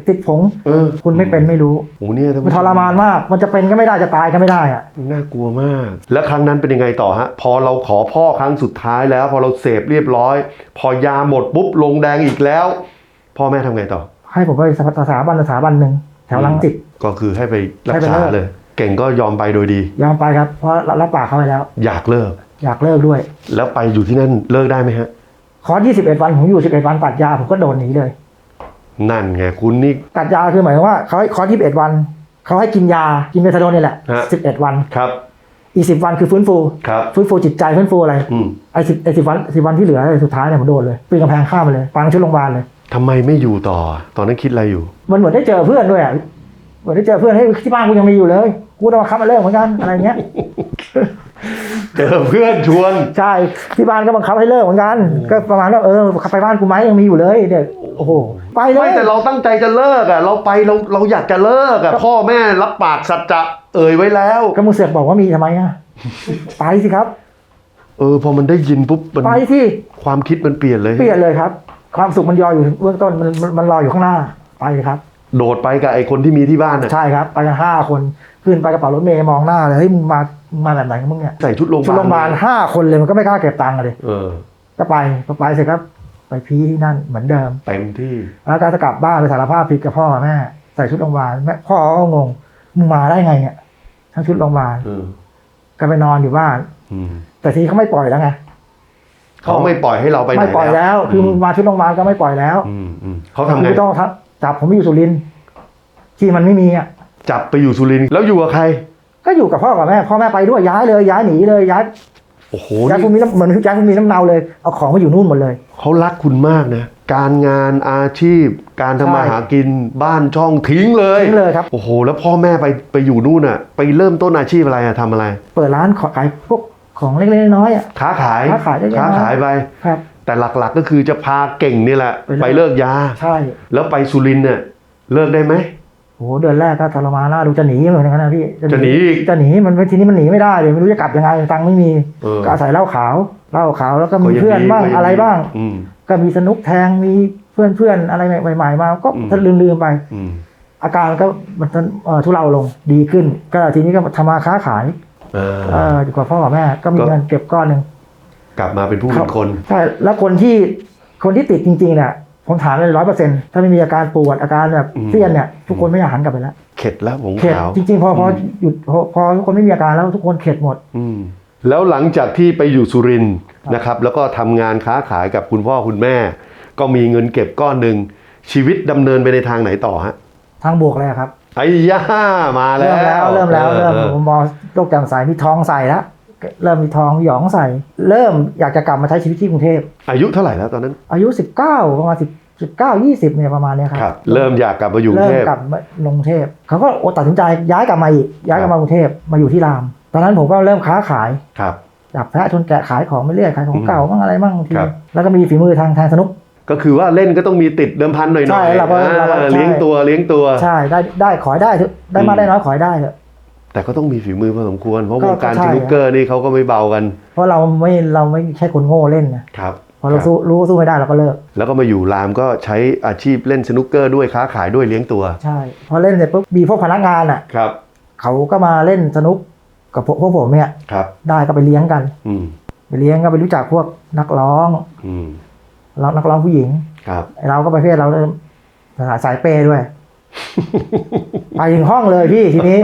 Speaker 2: ติดผง
Speaker 1: เออ
Speaker 2: คุณไม่เป็นไม่รู้
Speaker 1: โอ้เนี่ยท่าน
Speaker 2: มัน
Speaker 1: ผู้ช
Speaker 2: ทรมานมาก มันจะเป็นก็ไม่ได้จะตายก็ไม่ได้อะ
Speaker 1: น่ากลัวมาก แล้วครั้งนั้นเป็นยังไงต่อฮะ พอเราขอพ่อครั้งสุดท้ายแล้ว พอเราเสพเรียบร้อย พอยาหมดปุ๊บลงแดงอีกแล้ว พ่อแม่ทำไงต่อ
Speaker 2: ให้ผมไปสถาบันสถาบันหนึ่งแถวลังสิต
Speaker 1: ก็คือให้ไปรัก
Speaker 2: ให้ไป
Speaker 1: ษา
Speaker 2: เลิก
Speaker 1: เลย เก่งก็ยอมไปโดยดี
Speaker 2: ยอมไปครับเพราะรับปากเขาไปแล้ว
Speaker 1: อยากเลิก
Speaker 2: อยากเลิกด้วย
Speaker 1: แล้วไปอยู่ที่นั่นเลิกได้ไหมฮะ
Speaker 2: คอร์ส21 วันผมอยู่ 11 วันตัดยาผมก็โดนหนีเลย
Speaker 1: นั่นไงคุณนี่
Speaker 2: ตัดยาคือหมายความว่าเขาให้คอร์ส21 วันเขาให้กินยากินเมทาโดนนี่แหละ
Speaker 1: ฮะ
Speaker 2: 11 วัน
Speaker 1: ครับ
Speaker 2: อีก10วันคือฟื้นฟู
Speaker 1: ครับ
Speaker 2: ฟื้นฟูจิตใจฟื้นฟูอะไร
Speaker 1: อืม
Speaker 2: ไอ้สิบไอ้สิบวันสิบวันที่เหลือไอ้สุดท้ายเนี่ยผมโดนเลยปีนกำแพงข้ามไปเลยปังชุดโรงพยาบาลเลย
Speaker 1: ทำไมไม่อยู่ต่อ ตอนนั้นคิดอะไรอยู่
Speaker 2: มันเหมือนได้เจอเพื่อนด้วยอะเหมือนได้เจอเพื่อนให้ยที่บ้านกูยังมีอยู่เลย กูต้องมาคับมาเลิกเหมือนกันอะไรเงี้ย
Speaker 1: เจอเพื่อนชวน
Speaker 2: ใช่ที่บ้านก็บังคับให้เลิกเหมือนกัน ก็ประมาณว่าเออไปบ้านกูไหมยังมีอยู่เลยเดี๋ยวโอ้โหไปเล
Speaker 1: ไม่
Speaker 2: ย
Speaker 1: แต่เราตั้งใจจะเลิกอะ เราไปเราเราอยากจะเลิกอะพ่อแม่รับปากสัจจะเอ่ยไว้แล้ว
Speaker 2: ก็มึงเสือกบอกว่ามีทำไมอะไปสิครับ
Speaker 1: เออพอมันได้ยินปุ๊บมัน
Speaker 2: ไปที่
Speaker 1: ความคิดมันเปลี่ยนเลย
Speaker 2: เปลี่ยนเลยครับ ความสุขมันรออยู่เบื้องต้นมันมันมันรออยู่ข้างหน้าไปเลยครับ
Speaker 1: โดดไปกับไอ้คนที่มีที่บ้านน่ะ
Speaker 2: ใช่ครับไปกันห้าคนขึ้นไปกระเป๋ารถเมย์มองหน้าเลยเฮ้ยมึงมา มึงมาแบบไหนของมึงเนี่ย
Speaker 1: ใส่ชุดโรงพยา
Speaker 2: ชุด
Speaker 1: บาล
Speaker 2: โรงพยาบาลห้าคนเลยมันก็ไม่กล้าเก็บตังค์อะเลย
Speaker 1: เออ
Speaker 2: ก็ไปพอไปเสร็จครับไปพีที่นั่นเหมือนเดิม
Speaker 1: เต็มที่
Speaker 2: แล้วก็จะกลับบ้านไปสารภาพผิดกับพ่อแม่ใส่ชุดโรงพยาบาลแม่พ่อก็งงมึงมาได้ไงเนี่ย ทั้งชุดโรงพยาบาล
Speaker 1: เออ
Speaker 2: ก็ไปนอนอยู่บ้าน
Speaker 1: อืม
Speaker 2: แต่ทีนี้เขาไม่ปล่อยแล้วไง
Speaker 1: เขาไม่ปล่อยให้เราไปไหน
Speaker 2: ไม่ปล่อยแล้ว คือมึงมาชุดโรงพยาบาลก็ไม่ปล่อยแล้ว
Speaker 1: อืมอืมเขาทำไง
Speaker 2: คือต้องจับผมไปอยู่สุรินทร์ที่มันไม่มีอะ
Speaker 1: จับไปอยู่สุรินทร์แล้วอยู่กับใคร
Speaker 2: ก็อยู่กับพ่อกับแม่พ่อแม่ไปด้วยย้ายเลยย้ายหนีเลยย้าย
Speaker 1: โอ้โห
Speaker 2: ย้าย
Speaker 1: นี่
Speaker 2: ภูมิลำเหมือนย้ายภูมิลำเนาเลยเอาของมาอยู่นู่นหมดเลย
Speaker 1: เขารักคุณมากนะ การงานอาชีพ การทำมา
Speaker 2: ใช่
Speaker 1: หากินบ้านช่องทิ้งเลย
Speaker 2: ทิ้งเลยครับ
Speaker 1: โอ้โห แล้วพ่อแม่ไปไปอยู่นู่นอะ ไปเริ่มต้นอาชีพอะไรอะทำอะไร
Speaker 2: เปิดร้านขอขายพวกของเล็กๆน้อยๆอะ
Speaker 1: ค้าขาย
Speaker 2: ค้าขายเยอะแยะ
Speaker 1: ค้าขายไป
Speaker 2: ครับ
Speaker 1: แต่หลักๆก็คือจะพาเก่งนี่แหละ
Speaker 2: ไปเลิก
Speaker 1: ไปเลิกยา
Speaker 2: ใช่
Speaker 1: แล้วไปสุรินทร์เนี่ยเลิกได้ไหม
Speaker 2: โอ้โหเดือนแรกก็ทรมานน่าดูจะหนีเหมือนกันนะพี่
Speaker 1: จะหนีอีก
Speaker 2: จะหนีมันทีนี้มันหนีไม่ได้เลยไม่รู้จะกลับยังไงตังค์ไม่มี
Speaker 1: เออ
Speaker 2: ก็อาศัยเหล้าขาวเหล้าขาวแล้วก็มี
Speaker 1: ก็ยัง
Speaker 2: เพื่อนบ้าง
Speaker 1: ก็ยั
Speaker 2: อะไรบ้าง
Speaker 1: อืม
Speaker 2: ก็มีสนุกแทงมีเพื่อนเพื่อนๆอะไรใหม่ๆมาก็
Speaker 1: อืม
Speaker 2: ถ้าลืมๆไป
Speaker 1: อืม
Speaker 2: อาการก็มันเอ่อทุเลาลงดีขึ้น ก็ทีนี้ก็ทำมาค้าขาย
Speaker 1: อ่า
Speaker 2: เออดีกว่าพ่อกับแม่ก็มี
Speaker 1: ก็
Speaker 2: เงินเก็บก้อนหนึ่ง
Speaker 1: กลับมาเป็นผู้เป็นคน
Speaker 2: ใช่แล้วคนที่คนที่ติดจริงๆเนี่ย ผมถามเลยร้อยเปอร์เซ็นต์ถ้าไม่มีอาการปวดอาการแบบ
Speaker 1: อืม
Speaker 2: เสี้ยนเนี่ยทุกคนไม่อยากหันกลับไปแล้ว
Speaker 1: เข็ดแล้วผง
Speaker 2: เข็ด
Speaker 1: ขาว
Speaker 2: จริงๆ พอพอหยุดพอพอทุกคนไม่มีอาการแล้วทุกคนเข็ดหมด
Speaker 1: อืมแล้วหลังจากที่ไปอยู่สุรินทร์
Speaker 2: ครับ
Speaker 1: นะครับ แล้วก็ทำงานค้าขายกับคุณพ่อคุณแม่ ก็มีเงินเก็บก้อนหนึ่งชีวิตดำเนินไปในทางไหนต่อฮะ
Speaker 2: ทางบวกเลยครับ
Speaker 1: ไอ้ย่ามาแล้
Speaker 2: เริ่
Speaker 1: ว
Speaker 2: มแล้วเริ่มแล้วเริ่ม
Speaker 1: ออ
Speaker 2: ผมมองโรคจำใสมีทองใส่แล้ว เริ่มมีทองหยองใส่ เริ่มอยากจะกลับมาใช้ชีวิตที่กรุงเทพ
Speaker 1: อายุเท่าไหร่แล้วตอนนั้น
Speaker 2: อายุ 19 ประมาณ 10 19 20เนี่ยประมาณเนี้ยครับ
Speaker 1: ครับเริ่มอยากกลับมาอยู่กรุ
Speaker 2: เริ่
Speaker 1: ง
Speaker 2: ม
Speaker 1: เทพ
Speaker 2: กลับมากรุงเทพเขาก็โอตัดสินใจย้ายกลับมาอีกย้ายกลับมากรุงเทพมาอยู่ที่ราม ตอนนั้นผมก็เริ่มค้าขาย
Speaker 1: ครับ
Speaker 2: จับแพะชนแกะขายของไม่เรื่อยขายของ
Speaker 1: อืม
Speaker 2: เก่าบ้างอะไรบ้างที
Speaker 1: ครับ
Speaker 2: แล้วก็มีฝีมือทางทางสนุก
Speaker 1: ก็คือว่าเล่นก็ต้องมีติดเดิมพันหน่อยๆ
Speaker 2: ใช่เราก็เราก็
Speaker 1: อ่า
Speaker 2: ใช่
Speaker 1: เลี้ยงตัวเลี้ยงตัว
Speaker 2: ใช่ได้ได้ขอให้ได้เถอะได้มา
Speaker 1: อืม
Speaker 2: ได้น้อยขอให้ได้เถอะ
Speaker 1: แต่ก็ต้องมีฝีมือพอสมควร เพราะ
Speaker 2: ก็
Speaker 1: วงการ
Speaker 2: ก็ใช่
Speaker 1: สนุกเกอร์นี่เขาก็ไม่เบากัน
Speaker 2: เพราะเราไม่เราไม่ใช่คนโง่เล่นนะครับพอเรา
Speaker 1: ครับ
Speaker 2: สู้รู้ว่าสู้ไม่ได้เราก็เลิก
Speaker 1: แล้วก็มาอยู่รามก็ใช้อาชีพเล่นสนุกเกอร์ด้วยค้าขายด้วยเลี้ยงตัว
Speaker 2: ใช่ พอเล่นเสร็จปุ๊บมีพวกพนักงานอะ
Speaker 1: ครับ
Speaker 2: เขาก็มาเล่นสนุกกับพวกพวกผมเนี่ย
Speaker 1: ครับ
Speaker 2: ได้ก็ไปเลี้ยงกัน
Speaker 1: อืม
Speaker 2: ไปเลี้ยงก็ไปรู้จักพวกนักร้อง
Speaker 1: อืม
Speaker 2: แล้วนักร้องผู้หญิง
Speaker 1: ครับ
Speaker 2: ไอ้เราก็ประเภทเราเริ่มสายเปย์ด้วย ไปถึงห้องเลยพี่ทีนี้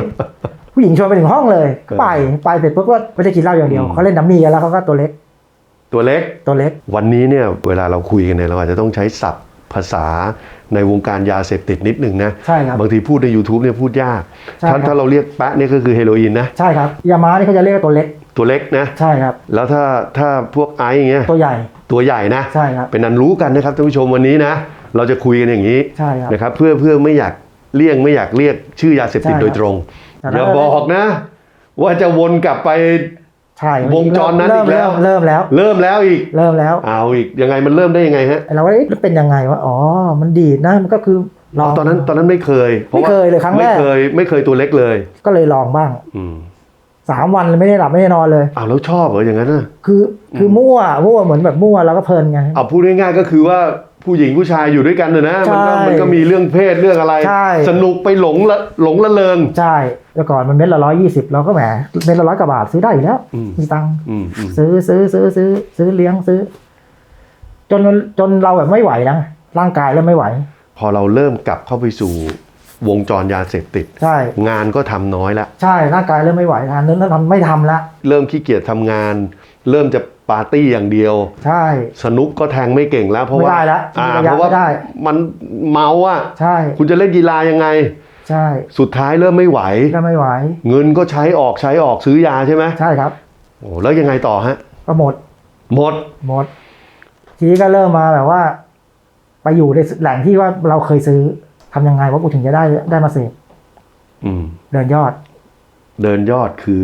Speaker 2: ผู้หญิงชวนไปถึงห้องเลยก็ไปไปเสร็จปุ๊บก็ไม่ได้กินเหล้าอย่างเดียว
Speaker 1: อืม
Speaker 2: เขาเล่นดัมมี่กันแล้วเขาก็ตัวเล็ก
Speaker 1: ตัวเล็ก
Speaker 2: ตัวเล็ก
Speaker 1: วันนี้เนี่ยเวลาเราคุยกันเนี่ยเราอาจจะต้องใช้ศัพท์ภาษาในวงการยาเสพติดนิดหนึ่งนะ
Speaker 2: ใช่ครับ
Speaker 1: บางทีพูดใน YouTube เนี่ยพูดยาก
Speaker 2: ใช่
Speaker 1: ถ้า
Speaker 2: ครับ
Speaker 1: ถ้าเราเรียกแปะเนี่ยก็คือเฮโรอีนนะ
Speaker 2: ใช่ครับยามานี่เขาจะเรียกว่าตัวเล็ก
Speaker 1: ตัวเล็กนะ
Speaker 2: ใช่ครับ
Speaker 1: แล้วถ้าถ้าพวกไอซ์อย่างเงี้ย
Speaker 2: ตัวใหญ่
Speaker 1: ตัวใหญ่นะ
Speaker 2: ใช่ครับ
Speaker 1: เป็นนันรู้กันนะครับท่านผู้ชมวันนี้นะเราจะคุยกันอย่างนี้
Speaker 2: ใช่ครับ
Speaker 1: นะครับเพื่อเพื่อไม่อยากเลี่ยงไม่อยากเรียกชื่อยาเสพติด
Speaker 2: ใช่ครับ
Speaker 1: โดยตรง
Speaker 2: แต่
Speaker 1: อย่า
Speaker 2: ถ้า
Speaker 1: บอกนะ ว่าจะวนกลับไป
Speaker 2: ใช่
Speaker 1: วงจรนั้น
Speaker 2: เริ่ม
Speaker 1: อีกแล้ว
Speaker 2: เริ่มเริ่มแล้ว
Speaker 1: เริ่มแล้วอีก
Speaker 2: เริ่มแล้ว
Speaker 1: เอาอีกยังไงมันเริ่มได้ยังไงฮะ
Speaker 2: เราก็เอ๊ะเป็นยังไงวะอ๋อ มันดีดนะมันก็คือลอง
Speaker 1: ตอนนั้นตอนนั้นไม่เคยพราะ
Speaker 2: ไม่เคยเลยครั้งแรก
Speaker 1: ไม่เคยไม่เคยตัวเล็กเลย
Speaker 2: ก็เลยลองบ้าง
Speaker 1: อืม
Speaker 2: สามวันเลยไม่ได้หลับไม่ได้นอนเลย
Speaker 1: อ้าวแล้วชอบเหรออย่างนั้นน่ะ
Speaker 2: คือ คือมั่วมั่วเหมือนแบบมั่วแล้วก็เพลินไง
Speaker 1: เอาพูดง่ายๆก็คือว่า ผู้หญิงผู้ชายอยู่ด้วยกันน่ะนะมันก็
Speaker 2: ใช่
Speaker 1: มันก็มีเรื่องเพศเรื่องอะไร
Speaker 2: ใช่
Speaker 1: สนุกไปหลงละหลงละเริง
Speaker 2: ใช่แต่ก่อนมันเม็ดละร้อยยี่สิบเราก็แหมเม็ดละร้อยกว่าบาทซื้อได้อยู่แล้ว
Speaker 1: อืม
Speaker 2: มีตังค์
Speaker 1: อืมอืม
Speaker 2: ซื้อซื้อซื้อซื้อซื้อเลี้ยงซื้อ จนจนเราแบบไม่ไหวแล้วร่างกายเริ่มไม่ไหว
Speaker 1: พอเราเริ่มกลับเข้าไปสู่วงจรยาเสพติด
Speaker 2: ใช่
Speaker 1: งานก็ทำน้อยละ
Speaker 2: ใช่ร่างกายเริ่มไม่ไหวทานนั้นทำไม่ทำละ
Speaker 1: เริ่มขี้เกียจทำงาน เริ่มจะ ปาร์ตี้อย่างเดียว
Speaker 2: ใช่
Speaker 1: สนุกก็แทงไม่เก่งแล้ว เพราะ
Speaker 2: ไม่
Speaker 1: ว่า
Speaker 2: ได้ละ
Speaker 1: อ่า
Speaker 2: ระยะ
Speaker 1: เพราะว่า
Speaker 2: ไม่ได้
Speaker 1: มันเมาอะ
Speaker 2: ใช่
Speaker 1: คุณจะเล่นกีฬายังไง
Speaker 2: ใช่
Speaker 1: สุดท้ายเริ่มไม่ไหว
Speaker 2: เริ่มไม่ไหว
Speaker 1: เงินก็ใช้ออกใช้ออกซื้อยาใช่ไหม
Speaker 2: ใช่ครับ
Speaker 1: โอ้แล้วยังไงต่อฮะ
Speaker 2: ก็หมด
Speaker 1: หมด
Speaker 2: หมด ทีนี้ก็เริ่มมาแบบว่า ไปอยู่ในแหล่งที่ว่าเราเคยซื้อทำยังไงว่ากูถึงจะได้ได้มาเสพ
Speaker 1: อืม
Speaker 2: เดินยอด
Speaker 1: เดินยอดคือ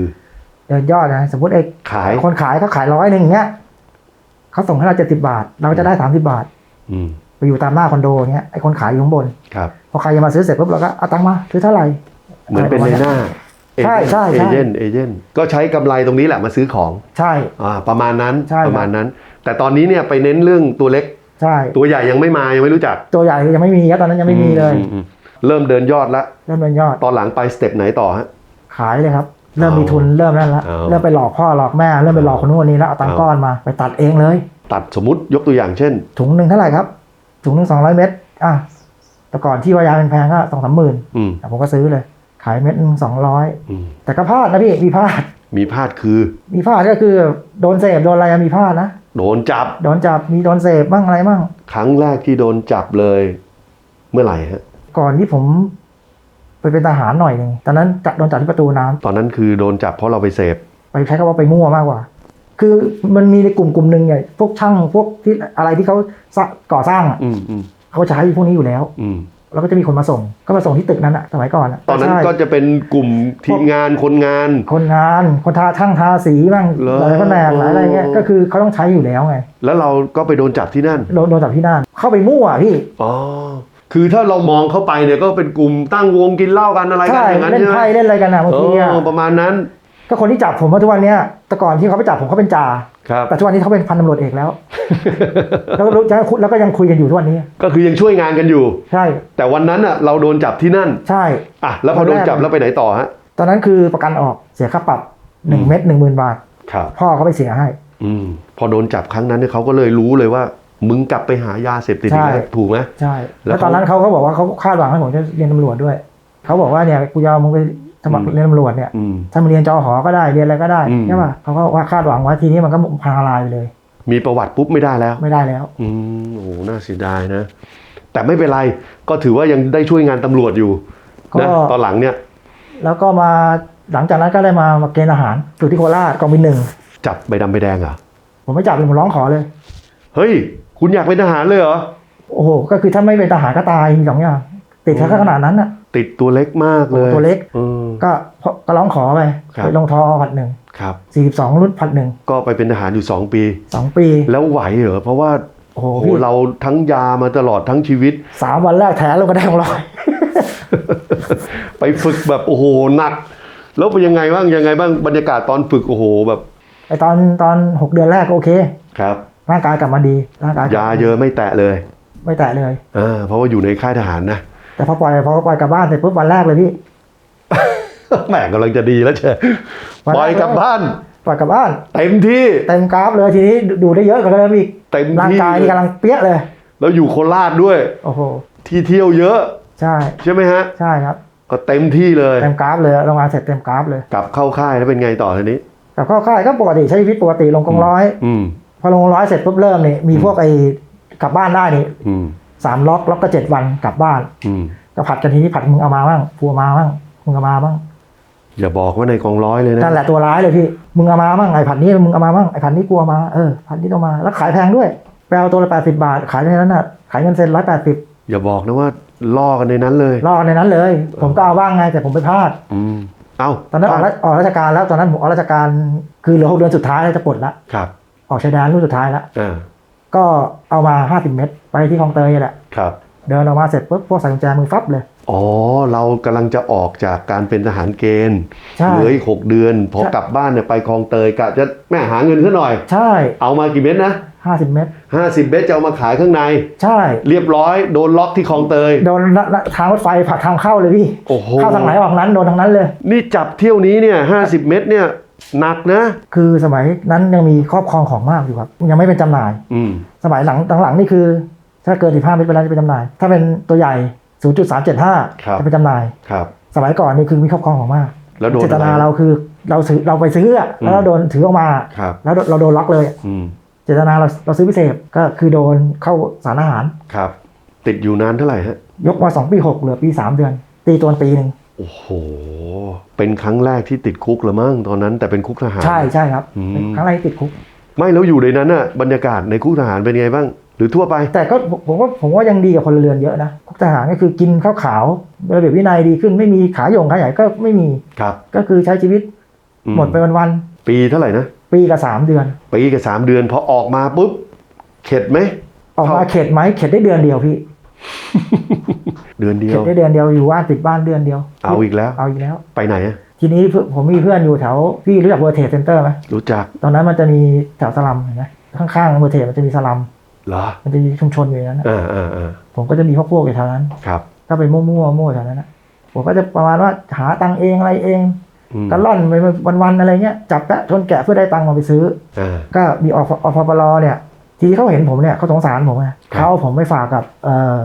Speaker 2: เดินยอดนะสมมติไอ้
Speaker 1: ขาย
Speaker 2: คนขายเขาขายร้อยหนึ่งเงี้ยเขาส่งให้เราเจ็ดสิบาท เราก็จะได้สามสิบาท
Speaker 1: อืม
Speaker 2: ไปอยู่ตามหน้าคอนโดเงี้ยไอ้คนขายอยู่ข้างบน
Speaker 1: ครับ
Speaker 2: พอใครจะมาซื้อเสร็จปุ๊บเราก็เอาตังค์มาซื้อเท่าไหร่
Speaker 1: เหมือนเป็นในหน้า
Speaker 2: ใช่ใช่
Speaker 1: เอ
Speaker 2: ใช่
Speaker 1: เจนต์เอเจนต์ก็ใช้กำไรตรงนี้แหละมาซื้อของ
Speaker 2: ใช่
Speaker 1: อ่าประมาณนั้น
Speaker 2: ใช่ครับ
Speaker 1: ประมาณนั้น แต่ตอนนี้เนี่ยไปเน้นเรื่องตัวเล็ก
Speaker 2: ใช่
Speaker 1: ตัวใหญ่ยังไม่มายังไม่รู้จัก
Speaker 2: ตัวใหญ่ยังไม่มีครับตอนนั้นยังไม่มีเลย
Speaker 1: อือืมเริ่มเดินยอดละ
Speaker 2: เริ่มเดินยอด
Speaker 1: ตอนหลังไปสเต็ปไหนต่อฮะ
Speaker 2: ขายเลยครับ เริ่มมี
Speaker 1: เอา
Speaker 2: ทุนเริ่มนั่นละ
Speaker 1: เอา
Speaker 2: เริ่มไปหลอกพ่อหลอกแม่เริ่มไปหลอกคนนู้นคนนี้แล้วเอาตังค์
Speaker 1: เอา
Speaker 2: ก้อนมาไปตัดเองเลย
Speaker 1: ตัดสมมติยกตัวอย่างเช่น
Speaker 2: ถุงหนึ่งเท่าไหร่ครับ ถุงหนึ่งสองร้อยเมตรอะแต่ก่อนที่ว่ายาแพงๆก็สองสามหมื่น
Speaker 1: อืม
Speaker 2: ผมก็ซื้อเลย ขายเม็ดหนึ่งสองร้อย
Speaker 1: อืม
Speaker 2: แต่ก็พลาดนะพี่มีพลาด
Speaker 1: มีพลาดคือ
Speaker 2: มีพลาดก็คือโดนเสพโดนอะไรอะมีพลาดนะ
Speaker 1: โดนจับ
Speaker 2: โดนจับมีโดนเสพบ้างอะไรบ้าง
Speaker 1: ครั้งแรกที่โดนจับเลย เมื่อไหร่ฮะ
Speaker 2: ก่อนที่ผม ไปเป็นทหารหน่อยหนึ่งตอนนั้นจะโดนจับที่ประตูน้ำ
Speaker 1: ตอนนั้นคือโดนจับเพราะเราไปเสพ
Speaker 2: ไปใช้คำว่าไปมั่วมากกว่า คือมันมีในกลุ่มกลุ่มหนึ่งเนี่ยพวกช่างพวกที่อะไรที่เขาสร้างก่อสร้างอะ
Speaker 1: อืมอืม
Speaker 2: เขาจะใช้พวกนี้อยู่แล้ว
Speaker 1: อืม
Speaker 2: แล้วก็จะมีคนมาส่ง ก็มาส่งที่ตึกนั้นอะสมัยก่อนอะ
Speaker 1: ตอนนั้น
Speaker 2: ใช่
Speaker 1: ก็จะเป็นกลุ่มทีมงานคนงาน
Speaker 2: คนงานคนทาช่างทาสีบ้าง
Speaker 1: เหรอ
Speaker 2: หลายแผนกหลายอะไรเงี้ยก็คือเขาต้องใช้อยู่แล้วไง
Speaker 1: แล้วเราก็ไปโดนจับที่นั่น
Speaker 2: โดนโดนจับที่นั่นเข้าไปมั่วพี่
Speaker 1: อ๋อ คือถ้าเรามองเข้าไปเนี่ยก็เป็นกลุ่มตั้งวงกินเหล้ากันอะไรกัน
Speaker 2: ใช่
Speaker 1: อย่างนั้น
Speaker 2: เล่น
Speaker 1: ใช่ไหม
Speaker 2: ไพ่เล่นอะไรกันอะบางทีอะ
Speaker 1: เออประมาณนั้น
Speaker 2: ก็คนที่จับผมมาทุกวันเนี้ยแต่ก่อนที่เขาไปจับผมเขาเป็นจ่า
Speaker 1: ครับ
Speaker 2: แต่ทุกวันนี้เขาเป็นพันตำรวจเอกแล้ว แล้วก็รู้จักแล้วก็ยังคุยกันอยู่ทุกวันนี้
Speaker 1: ก็คือยังช่วยงานกันอยู่
Speaker 2: ใช่
Speaker 1: แต่วันนั้นอะเราโดนจับที่นั่น
Speaker 2: ใช่
Speaker 1: อะแล้วพอโดนจับแล้วไปไหนต่อฮะ
Speaker 2: ตอนนั้นคือประกันออกเสียค่าปรับหนึ่งเม็ดหนึ่งหมื่นบาท
Speaker 1: ครับ
Speaker 2: พ่อเขาไปเสียให้
Speaker 1: อืมพอโดนจับครั้งนั้นเนี่ยเขาก็เลยรู้เลยว่า มึงกลับไปหายาเสพติดอีกแล้ว
Speaker 2: ใช่
Speaker 1: ถูกไหม
Speaker 2: ใช่
Speaker 1: แล้
Speaker 2: แล้วว
Speaker 1: เขา
Speaker 2: ตอนนั้นเขาก็บอกว่าเขาคาดหวังให้ผมจะเรียนตำรวจด้วยเขาบอกว่าเนี่ยกูจะเอามึงไปสมัคร
Speaker 1: อืม
Speaker 2: เรียนตำรวจเนี่ย
Speaker 1: อืม
Speaker 2: ถ้ามึงเรียนจอหอก็ได้เรียนอะไรก็ได้
Speaker 1: อืม
Speaker 2: ใช่ป่ะเขาก็ว่าคาดหวังไว้ทีนี้มันก็พังทลายไปเลย
Speaker 1: มีประวัติปุ๊บไม่ได้แล้ว
Speaker 2: ไม่ได้แล้ว
Speaker 1: อืมโอ้โหน่าเสียดายนะ แต่ไม่เป็นไรก็ถือว่ายังได้ช่วยงานตำรวจอยู่
Speaker 2: ก็
Speaker 1: นะตอนหลังเนี่ย
Speaker 2: แล้วก็มาหลังจากนั้นก็ได้มามาเกณฑ์อาหารอยู่ที่โคราชกองบินหนึ่ง
Speaker 1: จับใบดำใบแดงเหรอ
Speaker 2: ผมไม่จับเลยผมร้องขอเลย
Speaker 1: เฮ้ย คุณอยากเป็นทหารเลยเหรอ
Speaker 2: โอ้โห ก็คือถ้าไม่เป็นทหารก็ตายมีสองอย่างติดแค่ขนาดนั้นน่ะ
Speaker 1: ติดตัวเล็กมากเลย
Speaker 2: ตัวเล็ก
Speaker 1: ออ
Speaker 2: ก็ก็ร้องขอไป
Speaker 1: ครับ
Speaker 2: ไปลงทอผัดหนึ่ง
Speaker 1: ครับ
Speaker 2: สี่สิบสองรุ่นผัดหนึ่ง
Speaker 1: ก็ไปเป็นทหารอยู่2ปี
Speaker 2: สองปี
Speaker 1: แล้วไหวเหรอเพราะว่า
Speaker 2: โอ้โห
Speaker 1: โอ้โห
Speaker 2: พี่
Speaker 1: เราทั้งยามาตลอดทั้งชีวิต
Speaker 2: สามวันแรกแถลงก็ได้ของร้อย
Speaker 1: ไปฝึกแบบโอ้โหหนัก แล้วเป็นยังไงบ้างยังไงบ้างบรรยากาศตอนฝึกโอ้โหแบบ
Speaker 2: ไอตอนตอนหกเดือนแรกก็โอเค
Speaker 1: ครับ
Speaker 2: ร่างกายกลับมาดีร่างกายกลับ
Speaker 1: ยา
Speaker 2: มาดี
Speaker 1: เยอะไม่แตะเลย
Speaker 2: ไม่แตะเลย
Speaker 1: อ่าเพราะว่าอยู่ในค่ายทหารนะ
Speaker 2: แต่พอปล่อยพอปล่อยกลับบ้านเสร็จปุ๊บวันแรกเลยพี่
Speaker 1: แหมกำลังจะดีแล้วเชย
Speaker 2: วัน
Speaker 1: ป
Speaker 2: แรก
Speaker 1: ล่อยกลับบ้าน
Speaker 2: ปล่อยกลับบ้าน
Speaker 1: เต็มที่
Speaker 2: เต็มกราฟเลยทีนี้ดูได้เยอะกว่าเดิมอีก
Speaker 1: เต็ม
Speaker 2: ร่าง
Speaker 1: ที่
Speaker 2: กายนี่กำลังเปี้ยเลย
Speaker 1: แล้วอยู่โคราชด้วย
Speaker 2: โอ้โห
Speaker 1: ที่เที่ยวเยอะ
Speaker 2: ใช่
Speaker 1: ใช่ไหมฮะ
Speaker 2: ใช่ครับ
Speaker 1: ก็เต็มที่เลย
Speaker 2: เต็มกราฟเลยโรงงานเสร็จเต็มกราฟเลย
Speaker 1: กลับเข้าค่ายแล้วเป็นไงต่อทีนี้
Speaker 2: แต่เข้าค่ายก็ปกติใช้ชีวิตปกติลงกองร้อย
Speaker 1: อืม
Speaker 2: พอลงกองร้อยเสร็จปุ๊บเริ่มนี่มีพวกไอ้กลับบ้านได้นี่
Speaker 1: อืม
Speaker 2: สามล็อกล็อกก็เจ็ดวันกลับบ้าน
Speaker 1: อืม
Speaker 2: ก็ผัดกันทีนี้ผัดมึงเอามาบ้างผัวมาบ้างมึงเอามาบ้าง
Speaker 1: อย่าบอกว่าในกองร้อยเลยนะ
Speaker 2: นั่นแหละตัวร้ายเลยพี่มึงเอามาบ้างไอ้ผัดนี้มึงเอามาบ้างไอ้ผัดนี้กลัวมาเออผัดนี้เอามาแล้วขายแพงด้วยแปลตัวละแปดสิบาท ขายในนั้นน่ะขายเงินเซ็นร้อยแปดสิบ
Speaker 1: อย่าบอกนะว่าล่อกันในนั้นเลย
Speaker 2: รอในนั้นเลย ผมก็เอาบ้างไงแต่ผมไปพลาด
Speaker 1: อืมเอ้า
Speaker 2: ตอนนั้นออกราชออกราชการแล้วตอนนั้นผมออกราชการคือเหลือหกเดือนสุดท้ายแล้วจะปลดละ
Speaker 1: ครับ
Speaker 2: ออกชายแดนรุ่นสุดท้ายแล้ว
Speaker 1: อ่า
Speaker 2: ก็เอามาห้าสิบเมตร ไปที่คลองเตยนี่แหละ
Speaker 1: ครับ
Speaker 2: เดินออกมาเสร็จปุ๊บพวกใส่กุญแจมือฟับเลย
Speaker 1: อ๋อ เรากำลังจะออกจากการเป็นทหารเกณฑ์
Speaker 2: ใช่
Speaker 1: เหลืออีกหกเดือน พอ
Speaker 2: ใช่
Speaker 1: กลับบ้านเนี่ยไปคลองเตยกะจะแม่หาเงินซะหน่อย
Speaker 2: ใช่
Speaker 1: เอามากี่เม็ดนะ
Speaker 2: ห้าสิบเมตร
Speaker 1: ห้าสิบเม็ดจะเอามาขายข้างใน
Speaker 2: ใช่
Speaker 1: เรียบร้อยโดนล็อกที่คลองเตย
Speaker 2: โดนทางรถไฟผลักทางเข้าเลยพี่
Speaker 1: โอ้โห
Speaker 2: เข้าทางไหนออกนั้นโดนทางนั้นเลย
Speaker 1: นี่จับเที่ยวนี้เนี่ยห้าสิบเม็ดเนี่ย หนักนะ
Speaker 2: คือสมัยนั้นยังมีครอบครองของมากอยู่ครับ ยังไม่เป็นจำหน่าย
Speaker 1: อืม
Speaker 2: สมัยหลังหลังๆนี่คือ ถ้าเกิน15เมตรไปแล้วจะเป็นจำหน่าย ถ้าเป็นตัวใหญ่0.375 จะเป็นจำหน่าย
Speaker 1: ครับ
Speaker 2: สมัยก่อนนี่คือมีครอบครองของมาก
Speaker 1: แล้วโดน
Speaker 2: เจตนา
Speaker 1: อะไร
Speaker 2: เราคือเราซื้อเราไปซื้ออะแล้วเราโดนถือออกมา
Speaker 1: ครับ
Speaker 2: แล้วเราโดนล็อกเลย
Speaker 1: อืม
Speaker 2: เจตนาเราเราซื้อพิเศษก็คือโดนเข้าสารอาหาร
Speaker 1: ครับ ติดอยู่นานเท่าไหร่ฮะ
Speaker 2: ยกมาสองปีหกเหลือปีสามเดือน ตีตัวปีหนึ่ง
Speaker 1: โอ้โห เป็นครั้งแรกที่ติดคุกละมั้งตอนนั้น แต่เป็นคุกทหาร
Speaker 2: ใช่ใช่ครับ
Speaker 1: อืม
Speaker 2: เป็นครั้งแรกที่ติดคุก
Speaker 1: ไม่แล้วอยู่ในนั้นน่ะบรรยากาศในคุกทหารเป็นไงบ้าง หรือทั่วไป
Speaker 2: แต่ก็ผมผมว่าผมว่ายังดีกับพลเรือนเยอะนะคุกทหารก็คือกินข้าวขาวระเบียบวินัยดีขึ้นไม่มีขาหยงขาใหญ่ก็ไม่มี
Speaker 1: ครับ
Speaker 2: ก็คือใช้ชีวิต
Speaker 1: อื
Speaker 2: หมดไปวัน
Speaker 1: ปีเท่าไหร่นะ
Speaker 2: ๆปีกับสามเดือน
Speaker 1: ปีกับสามเดือนพอออกมาปุ๊บ เข็ดไหม
Speaker 2: ออกมา
Speaker 1: เข้า
Speaker 2: เข็ดไหมเข็ดได้เดือนเดียวพี่
Speaker 1: เดือนเดีย
Speaker 2: เข็ด
Speaker 1: ว
Speaker 2: ได้เดือนเดียวอยู่บ้านติดบ้านเดือนเดียว
Speaker 1: เอาอีกแล้ว
Speaker 2: เอาอีกแล้ว
Speaker 1: ไปไหนอะ
Speaker 2: ทีนี้เพื่อนผมมีเพื่อนอยู่แถวพี่รู้จักเวอร์เทสเซ็นเตอร์ไหม
Speaker 1: รู้จัก
Speaker 2: ตอนนั้นมันจะมีแถวสลัมเห็นไหมข้างๆเวอร์เทสมันจะมีสลัม
Speaker 1: เหรอ
Speaker 2: มันจะมีชุมชนอยู่ในนั้นนะ
Speaker 1: อ่าอ่าอ่า
Speaker 2: ผมก็จะมีพวกพวกอยู่แถวนั้น
Speaker 1: ครับ
Speaker 2: ก็ไปมั่วมั่วมั่วแถวนั้นนะผมก็จะประมาณว่าหาตังค์เองอะไรเอง
Speaker 1: อืม
Speaker 2: ก็ล่อนไปวันๆอะไรเงี้ยจับแปะชนแกะเพื่อได้ตังค์มาไปซื้อ
Speaker 1: อ่า
Speaker 2: ก็มีออพปลเนี่ย ทีเขาเห็นผมเนี่ยเขาสงสารผมไง
Speaker 1: ครับ
Speaker 2: เขาเอาผมไปฝากกับเอ่อ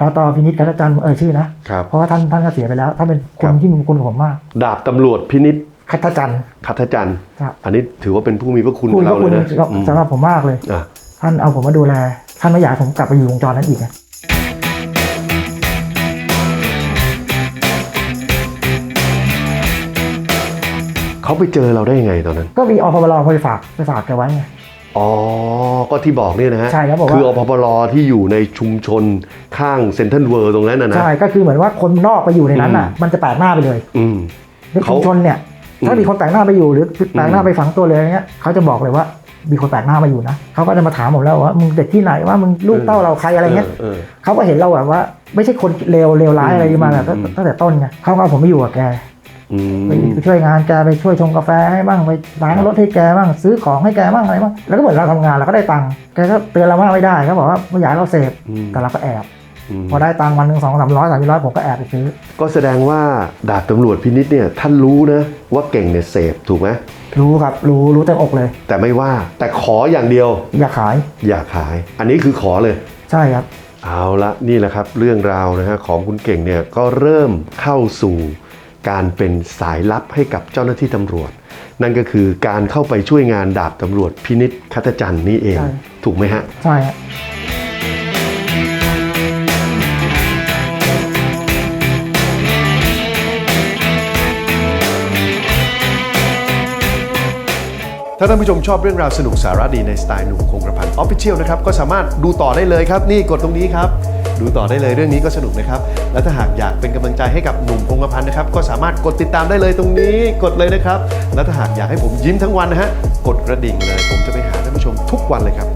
Speaker 2: ดาวตอพินิจกัตจันทร์เออชื่อนะครับเพราะว่าท่านท่านก็เสียไปแล้วท่านเป็นค
Speaker 1: ครั
Speaker 2: น
Speaker 1: บ
Speaker 2: ที่มีคุณกับผมมาก
Speaker 1: ดาบตำรวจพินิษ
Speaker 2: คัตจันทร์
Speaker 1: คัทจันทร์
Speaker 2: ครับ
Speaker 1: อันนี้ถือว่าเป็นผู้มีพระคุณ
Speaker 2: คุณ
Speaker 1: กับ
Speaker 2: ก็
Speaker 1: เรา
Speaker 2: คุ
Speaker 1: เล
Speaker 2: ณ
Speaker 1: ยนะอืม
Speaker 2: สำหรับผมมากเลย
Speaker 1: อะ
Speaker 2: ท่านเอาผมมาดูแล ท่านไม่อยากให้ผมกลับไปอยู่วงจรนั้นอีกไง
Speaker 1: เขาไปเจอเราได้ยังไงตอนนั้น
Speaker 2: ก็มีอพปลไปฝากไปฝากแกไว้ไง
Speaker 1: อ๋อ ก็ที่บอกเนี่ยนะฮะ
Speaker 2: ใช่ครับบอกว่า
Speaker 1: คืออพปรที่อยู่ในชุมชนข้างเซ็นทรัลเวิร์ตรงนั้นนะนะ
Speaker 2: ใช่ก็คือเหมือนว่าคนนอกไปอยู่ในนั้นอะ
Speaker 1: อืม
Speaker 2: มันจะแปลกหน้าไปเลย
Speaker 1: อืม
Speaker 2: ในชุม
Speaker 1: เขา
Speaker 2: ชนเนี่ย
Speaker 1: อืม
Speaker 2: ถ้ามีคนแปลกหน้าไปอยู่หรือแปลกหน้า
Speaker 1: อืม
Speaker 2: ไปฝังตัวเลยอะไรเงี้ยเขาจะบอกเลยว่ามีคนแปลกหน้ามาอยู่นะเขาก็จะมาถามผมแล้วว่ามึงเด็กที่ไหนว่ามึงลูกเต้าเราใครอะไรเงี้ย
Speaker 1: เออ
Speaker 2: เขาก็เห็นเราแบบว่า ไม่ใช่คนเลวเลวร้ายอะไรมาแบบ
Speaker 1: อืมอืม
Speaker 2: ตั้งแต่ต้นไงเขาก็เอาผมไปอยู่กับแก
Speaker 1: อืม
Speaker 2: ไปช่วยงานแกไปช่วยชงกาแฟให้บ้างไปล้างรถให้แกบ้างซื้อของให้แกบ้างอะไรบ้างแล้วก็เหมือนเราทำงานเราก็ได้ตังค์แกก็เตือนเราว่าไม่ได้เขาบอกว่าไม่อยากให้เราเสพ
Speaker 1: อืม
Speaker 2: แต่เราก็แอบ
Speaker 1: อืม
Speaker 2: พอได้ตังค์วันหนึ่งสองสามร้อยสามร้อยผมก็แอบไปซื้อ
Speaker 1: ก็แสดงว่าดาบตำรวจพินิษเนี่ยท่านรู้นะว่าเก่งเนี่ยเสพถูกไหม
Speaker 2: รู้ครับรู้รู้เต็มอกเลย
Speaker 1: แต่ไม่ว่าแต่ขออย่างเดียว
Speaker 2: อย่าขาย
Speaker 1: อย่าขาย อันนี้คือขอเลย
Speaker 2: ใช่ครับ
Speaker 1: เอาละนี่แหละครับ เรื่องราวนะฮะของคุณเก่งเนี่ยก็เริ่มเข้าสู่ การเป็นสายลับให้กับเจ้าหน้าที่ตำรวจ นั่นก็คือการเข้าไปช่วยงานดาบตำรวจพินิษคัตจันทร์นี่เอง
Speaker 2: ใช่
Speaker 1: ถูกไหมฮะ
Speaker 2: ใช่ครับ
Speaker 3: ถ้าท่านผู้ชมชอบเรื่องราวสนุกสาระดีในสไตล์หนุ่มคงกระพันออฟฟิเชียลนะครับ ก็สามารถดูต่อได้เลยครับ นี่กดตรงนี้ครับ ดูต่อได้เลยเรื่องนี้ก็สนุกนะครับ และถ้าหากอยากเป็นกำลังใจให้กับหนุ่มพงกระพันนะครับ ก็สามารถกดติดตามได้เลยตรงนี้กดเลยนะครับ และถ้าหากอยากให้ผมยิ้มทั้งวันนะฮะกดกระดิ่งเลย ผมจะไปหาท่านผู้ชมทุกวันเลยครับ